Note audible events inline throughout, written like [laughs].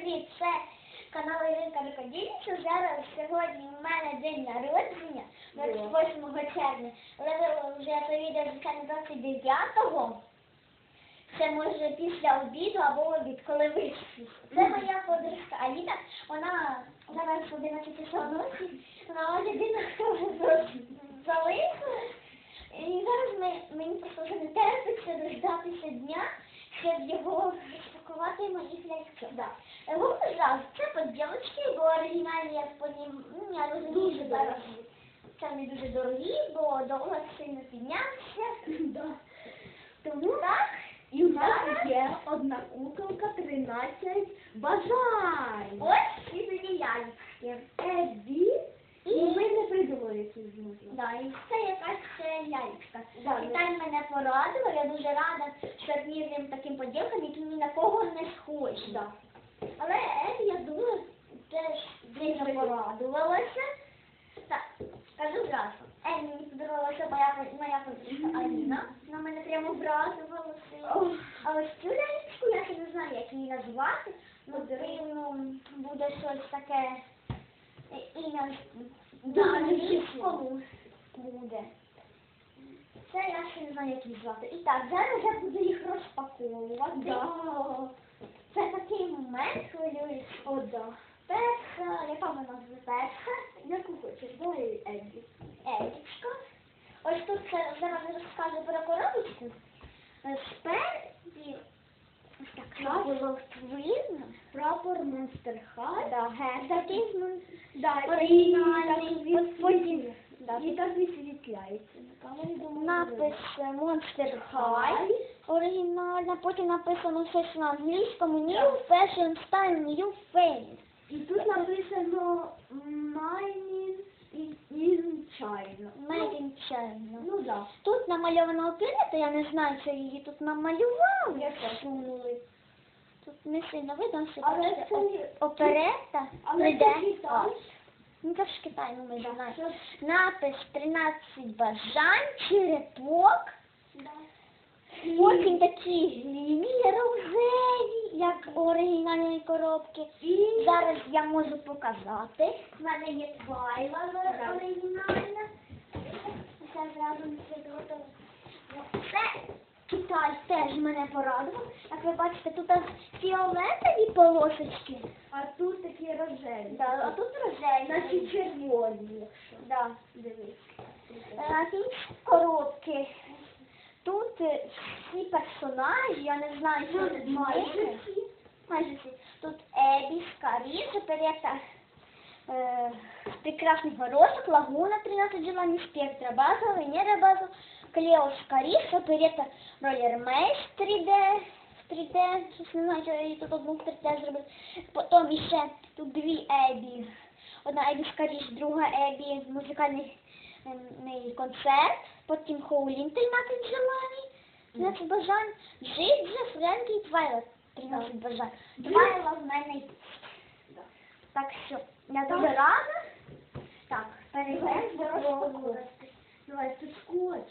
привіт! Це канал Іринка Рукодільниця. Зараз сьогодні у мене день народження, 28 червня. Але ви вже це відео, звичайно, 29-го. Це може після обіду або обід, коли ви. Це моя подружка Аліна. Вона зараз 11 часов ночі. Вона єдина, хто [laughs] залишилась. І зараз ми, мені просто вже не терпиться дождатися дня, щоб його розпакувати і моїх ляльців. Да. Вот, пожалуйста, це поділочки, бо оригінальні я потім, ну, я розумію, що зараз це не дуже дорогі, бо долар сильно піднявся. [laughs] Да. Тому так. І у нас Зараз є одна куколка 13 бажань. Ось ці мені ляльки. Ебі. І- І ми не придумали, їх зможемо. Да, і це якась ще лялька. Да, і ми- так мене порадило, я дуже рада, що таким поділкам, які ні на кого не схожі. Да. Але Ель, я думаю, теж дуже порадувалася. Так, скажу зразу. Ель мені подарувалася моя, моя подружка Аліна. Вона мене прямо вразувалася. Ох. А ось цю ляльку, я ще не знаю, як її назвати. Ну, дивно, буде щось таке і- ім'я Да, не буде. Це я ще не знаю, як їх звати. І так, зараз я буду їх розпаковувати. Да. Це такий момент хвилюється. О, да. Перша, яка вона перша? Яку хочеш, давай Ебі. Елічка. Ось тут це зараз розкажу про коробочку. Спереді, ось так, було видно. Прапор Монстер Хай. Да, такий, ну, Да, Оригінальний. От потім, да. І так Напис Monster High. Оригінальна, потім написано щось на англійському New Fashion Style New Face. І тут написано Mining in China. Made in China. Ну да. Тут намальована оперета, я не знаю, що її тут намалювали. Я теж. Тут не сильно видно, що це це- оперета. Але це Китай. Ну це ж Китай, ну ми знаємо. Напис 13 бажань, черепок. Да. Потім такі лінії рожеві, як у оригінальної коробки. І Зараз я можу показати. У мене є твайла оригінальна. Це зразу підготовлено. Це Китай теж мене порадував. Як ви бачите, тут фіолетові полосочки. а рожеві. Да, а тут рожеві. Значить червоні, якщо. Да. Дивись. А тут коробки. Тут е, всі персонажі, я не знаю, що тут Майже майже. всі. Тут Ебі, Скарі, Заперета, э, Прекрасный горошек, Лагуна, 13 желаний, Спектра, База, Венера, База, Клео, Скарі, Заперета, Роллер Мейс, 3D, 3D, щось не знаю, що я її тут одну в 3D зробив. Потім ще тут дві Ебі. Одна Ебі Скаріш, друга Ебі, музикальний ем, концерт, потім Хоулін, 13 желаний, 13 бажань, Джиджа, Френкі і Твайлет, 13 бажань. Твайла в мене є. Так що, я дуже рада. Так, перейдемо до. Давай, тут скотч.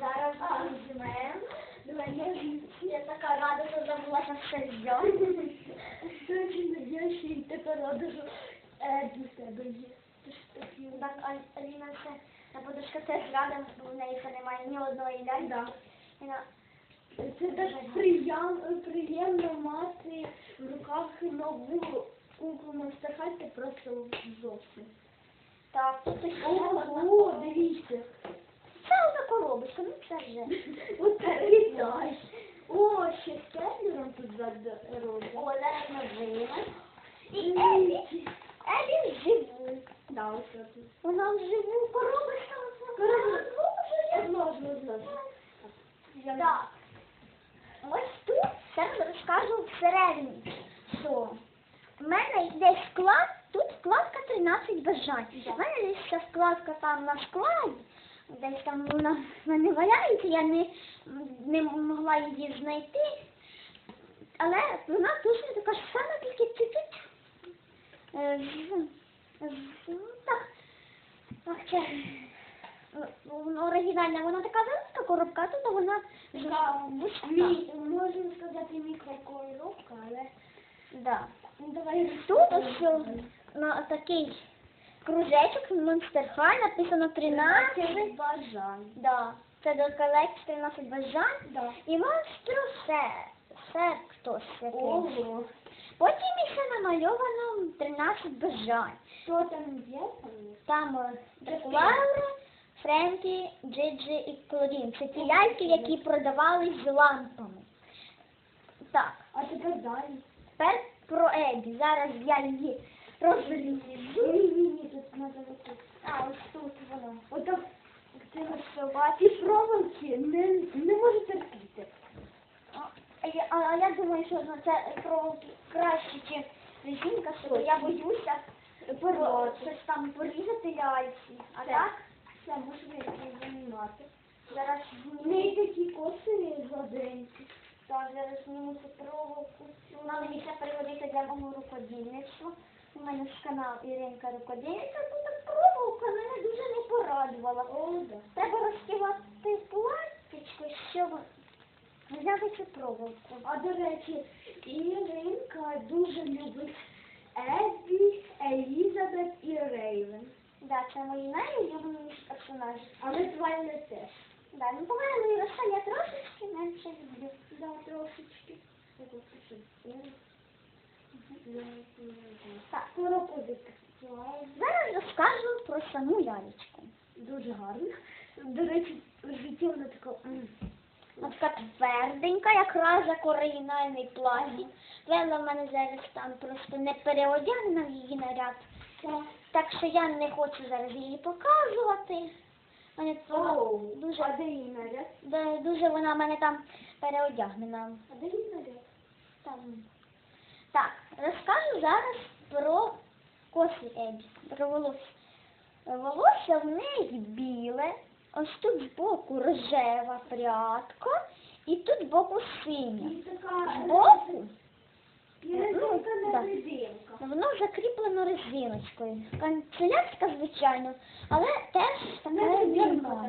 Зараз візьмемо. Я така рада, що забула що все взяти. Дуже я ще й така рада, що Ебі в тебе є. Так, Аліна все, та подушка теж рада, бо в неї ще немає ні одної ляльки. Це так приємно, мати в руках нову куклу Монстер Хай, ти просто зовсім. Так, тут ще Ого, дивіться. Це одна коробочка, ну це вже. [laughs] Перевітай. О, ще з Кедлером тут робить. О, зараз ми виймемо. І Елі, Елі вживу. Да, ось тут. Вона вживу коробочка. Коробочка. Одложно, одложно. Так. Ось тут зараз розкажу всередині, що в мене йде склад, тут складка 13 бажань. У мене десь ця складка там на складі, десь там вона в мене валяється, я не, не могла її знайти. Але вона дуже така ж сама, тільки чуть-чуть. е, Так, так, це ну, оригінальна, вона така велика коробка, а тут вона мі- можна сказати мікрокоробка, але Да. давай Тут ось на такий кружечок Monster High написано 13. бажань. Да. Це до колекції 13 бажань. Да. І монстру все. Сектос якийсь. Ого. Потім іще намальовано 13 бажань. Що там є? Там е, Лаура, Френкі, Джиджі і Клодін. Це ті ляльки, які продавались з лампами. Так, А тепер далі. тепер про Ебі. Зараз я її ні, ні, тут треба тут. А, ось тут воно. Ти ці проволоки не, не можу терпіти. А я, а, я думаю, що ну, це проволоки краще, ніж резинка, що я боюся щось там порізати ляльці. А Все. так, Все, можемо їх займати. зараз Не такі коси гладенькі. так, зараз зніму цю проволоку. Вона мені ще пригодиться для мого рукодільництва. У мене ж канал Іринка рукодільниця, тут так проволока мене дуже не порадувала. Треба розкивати пластичку, щоб взяти цю проволоку. А до речі, Іринка дуже любить Еббі, Елізабет і Рейвен. Да, це мої найулюбленіші персонажі. Але Твайли теж. Да, ну по-моєму, я трошечки менше люблю. Да, трошечки. Я. Так, Коробку зараз розкажу про саму лялечку. Дуже гарно. До речі, в житті вона така. Вона така тверденька, якраз як оригінальний пластик. Вела в мене зараз там просто не переодягнена в її наряд. Так що я не хочу зараз її показувати. Мене дуже, А де її наряд? де- дуже вона в мене там переодягнена. А де її наряд? Там. Так, розкажу зараз про коси Ебі, про волосся. Волосся в неї біле, ось тут збоку рожева прядка, і тут збоку синя. Така Збоку Ну, резинка. воно закріплено резиночкою. Канцелярська, звичайно, але теж така нормальна.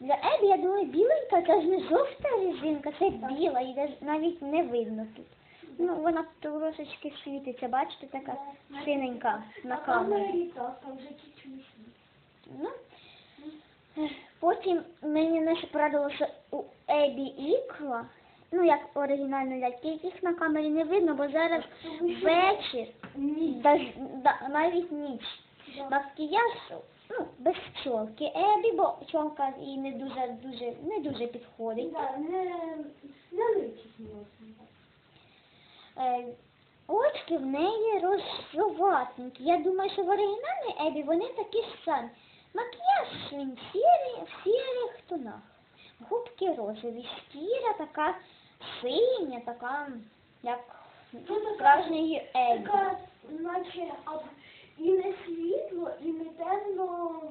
Для Ебі, я думаю, біленька, це ж не жовта резинка, це біла, і навіть не видно тут. Ну, вона трошечки світиться, бачите, така синенька на камері. так. Ну, потім мені не порадило, що у Ебі ікла, ну як оригінальні ляльки, їх на камері не видно, бо зараз вечір, да- навіть ніч. Макіяж, ну, без чолки Ебі, бо чолка їй не дуже, дуже, не дуже підходить. Да, не, не личить очки в неї розжоватенькі. Я думаю, що в оригінальній Ебі вони такі ж самі. Макіяж він сірий, в сірих тонах. Губки розові, шкіра така синя, така, як справжньої Ебі. Така, наче і не світло, і не темно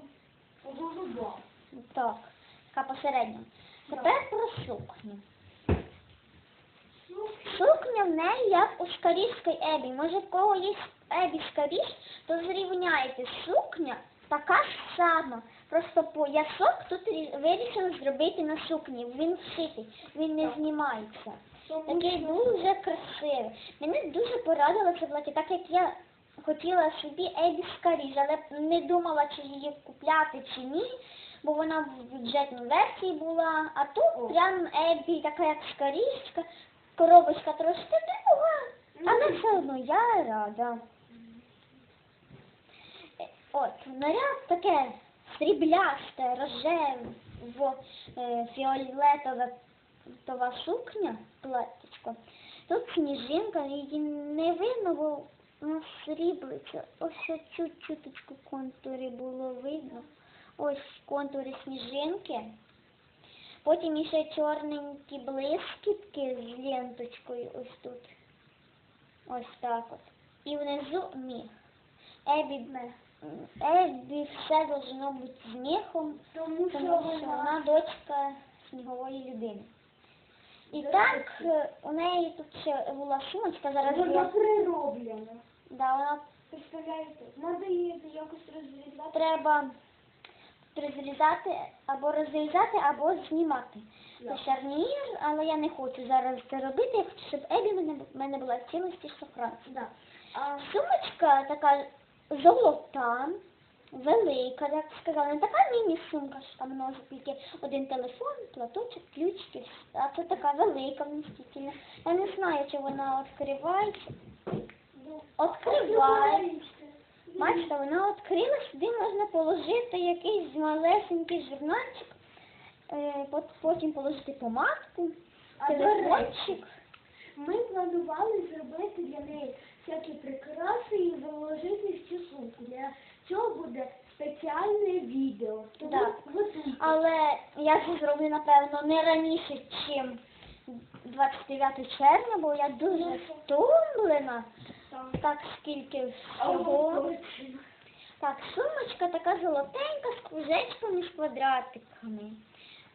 голуба. Так, така посередня. Тепер про сукню. Сукня в неї як у скарівської Ебі. Може, в кого є Ебі скаріш, то зрівняйте. Сукня така ж сама. Просто поясок тут вирішили зробити на сукні. Він вшитий, він не знімається. Такий дуже красивий. Мене дуже порадило це плаття, так як я хотіла собі Ебі скаріж, але не думала, чи її купляти чи ні, бо вона в бюджетній версії була. А тут прям Ебі така як скаріжка, коробочка трошки друга, але все одно я рада. Е, От, наряд таке сріблясте, рожево, е, фіолетове това сукня, платтячко. Тут сніжинка, її не видно, бо вона сріблиться. Ось ще чуть-чуточку контури було видно. Ось контури сніжинки. Потім іще чорненькі блискітки з ленточкою ось тут. Ось так от. І внизу міх. Ебі, Ебі все должно бути з міхом, Тому що вона дочка снігової людини. І так е, у неї тут ще була сумочка, зараз вона я, прироблена. да, вона Представляєте? Надо її якось розрізати. треба розрізати або розрізати, або знімати. Це шарнір, але я не хочу зараз це робити, я хочу, щоб Ебі в мене, була в цілості. Да. А, Сумочка така золота, велика, як сказала, не така міні-сумка, що там може тільки один телефон, платочок, ключики, а це така велика, вмістительна. Я не знаю, чи вона відкривається. Відкривається. Бачите, вона відкрила, сюди можна положити якийсь малесенький журнальчик, е, потім положити помадку, телефончик. Ми планували зробити для неї всякі прикраси і виложити в цю сумку. Для цього буде спеціальне відео. Тому Да. Але я це зроблю, напевно, не раніше, ніж 29 червня, бо я дуже втомлена. Так, скільки всього. Так, сумочка така золотенька з кружечками, з квадратиками.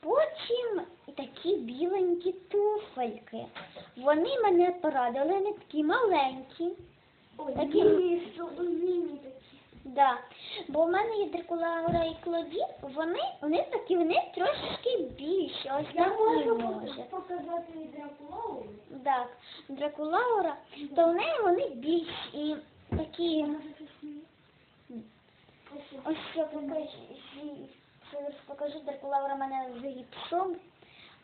Потім такі біленькі туфельки. Вони мене порадили, вони такі маленькі. Такі- собі. су- такі. Да. Бо в мене є Дракулаура і Клоді, вони, вони такі, вони трошки більші. Ось Я можу може. показати Дракулау. Так, Дракулаура, то в неї вони більші і такі. Ось що покажу, покажу Дракулаура мене з гіпсом.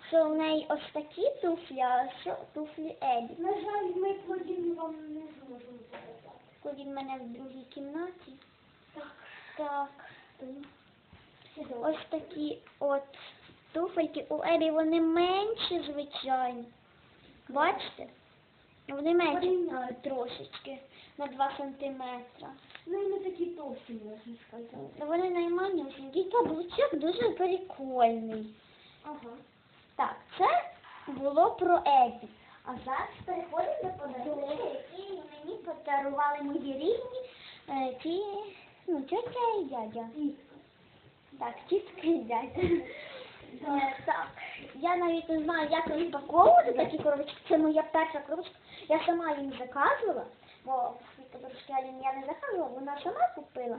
Що в неї ось такі туфлі, а що туфлі Еді. На жаль, ми плодін вам не зможемо показати. В мене в другій кімнаті. Так. Ось такі от туфельки у Ебі, вони менші, звичайно. Бачите? Вони менші трошечки на 2 сантиметри. Ну і не такі товсті, можна сказати. Вони найманюсенькі. Каблучок дуже прикольний. Ага. Так, це було про Ебі. А зараз переходимо до подарунків, які мені подарували мої рідні, е, ті, ну, тетя і дядя. Так, тітка і дядя. Е, Так, я навіть не знаю, як розпаковувати такі коробочки. Це моя перша коробочка. Я сама їм заказувала, бо Аліни я не заказувала, вона сама купила.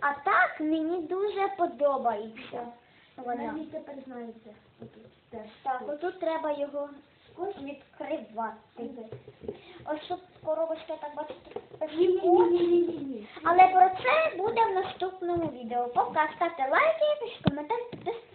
А так мені дуже подобається вона. Навіть тепер знаєте. Так, отут треба його відкривати. Ось тут коробочка, так бачите, але про це буде в наступному відео. Поки ставте лайки, пишіть коментарі, підписуйтесь